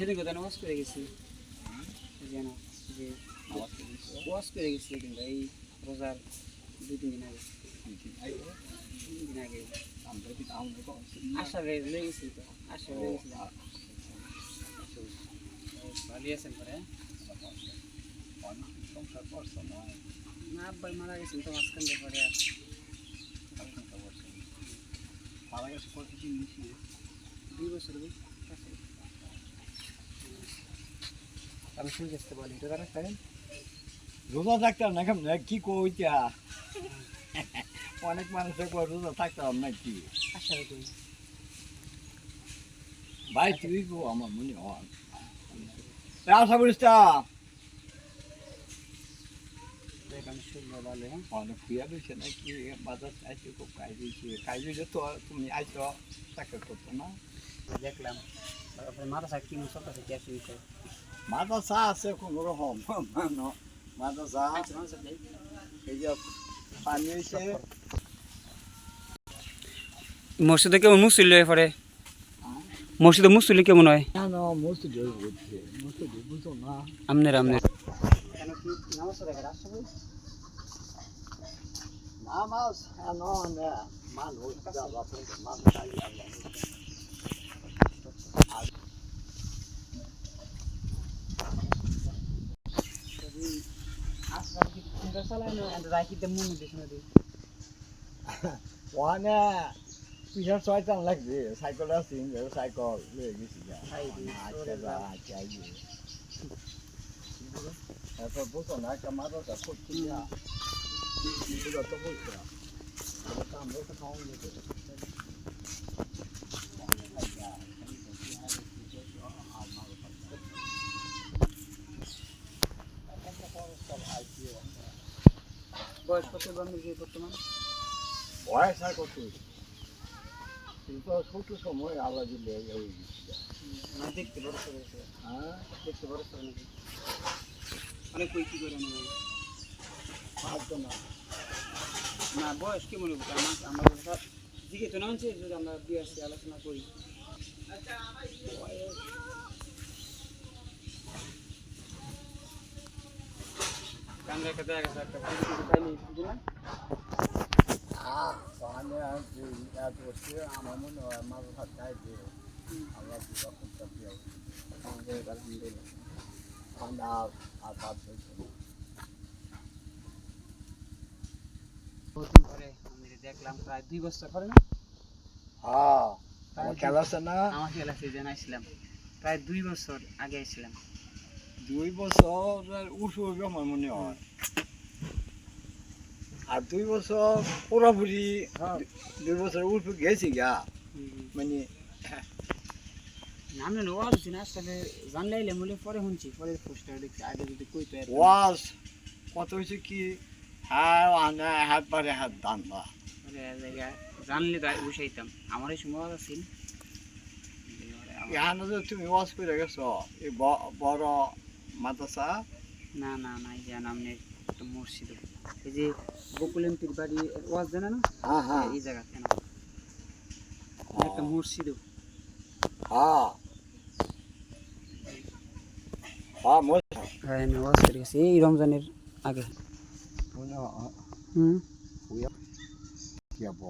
সেদিন কোথায় ওয়াশ করে গেছি। যেন যে ওয়াশ করে গেছি। কিন্তু এই রোজার দুই তিন দিন আগে। তিন দিন আগে। আশা লেগে গেছি তো আশা লেগে গেছিল ভালো আছেন পরে না আব্বাই মারা গেছেন তো মাঝখান দিয়ে পরে আর দুই বছর আমি শুনে আসতে বলি এটা তারা খাবেন রোজা থাকতাম না কেমন কি কইতা অনেক মানুষের কয় রোজা থাকতাম না কি আশা করি। ভাই তুই গো আমার মনে হয়। আশা করিস তা অনেক প্রিয়া দিয়েছে নাকি? বাজার চাইছে খুব কাজ দিয়েছে কাজ দিয়েছে তো তুমি চাকরি করতো না? দেখলাম। তারপরে মাথা সাক কি সব আছে কি আছে কোনো রকম। এই যে পানি হয়েছে মসজিদে কেমন মুসলিম হয়ে পড়ে? মসজিদে মুসলিম কেমন হয়? আমনের আমনের। নামাজ মানুষ আল্লাহ ওখানে পিছার ছয়টান লাগবে সাইকেল আছে সাইকেল লয়ে গেছি। তারপর বসো না একটা মাথাটা করছি পুরো তো বলছে আমরা তো খাওয়া বয়স কত বন্ধু বর্তমান? বয়স আর কত? ছোট সময় আল্লাহ দিলে এই গেছি না দেখতে বড় হ্যাঁ? দেখতে বড় নাকি? অনেক কই কি করে নেবে? পারতো না। না বয়স কেমন হবে? আমার দিকে তো না হচ্ছে যদি আমরা আসছি আলোচনা করি। কান রেখে দেখা গেছে একটা ভালো কিছু পাইনি বুঝলি না আর ওখানে আর যে এত হচ্ছে আমার মনে হয় ভাত আমাদের আলহামদুলিল্লাহ ঠান্ডা আর ভাত হয়েছে। দেখলাম প্রায় দুই বছর পরে না? হ্যাঁ খেলা আছে না? আমার খেলা সিজন আসছিলাম প্রায় দুই বছর আগে আসছিলাম দুই বছর উঠু হবে আমার মনে হয়। আর দুই বছর পুরোপুরি দুই বছর উঠু গেছি গা। মানে নো না আসলে জানলাইলে মূলে পরে শুনছি পরে পোস্টার দেখছি আগে যদি কই তো ওয়াজ কত হয়েছে কি? হ্যাঁ আনা হাত পারে হাত দান জানলে তো আগে বসাইতাম আমার এই সময় আছিল এখানে তুমি ওয়াজ করে গেছো এই বড় মাদ্রাসা? না না না এই যে নামনে একটা মসজিদ এই যে গোকুল এমপির বাড়ি ওয়াজ জানা? না হ্যাঁ হ্যাঁ। এই জায়গা কেন একটা মসজিদ। হ্যাঁ। হ্যাঁ হ্যাঁ আমি ওয়াজ করে গেছি। এই রমজানের আগে। হুম? কি হব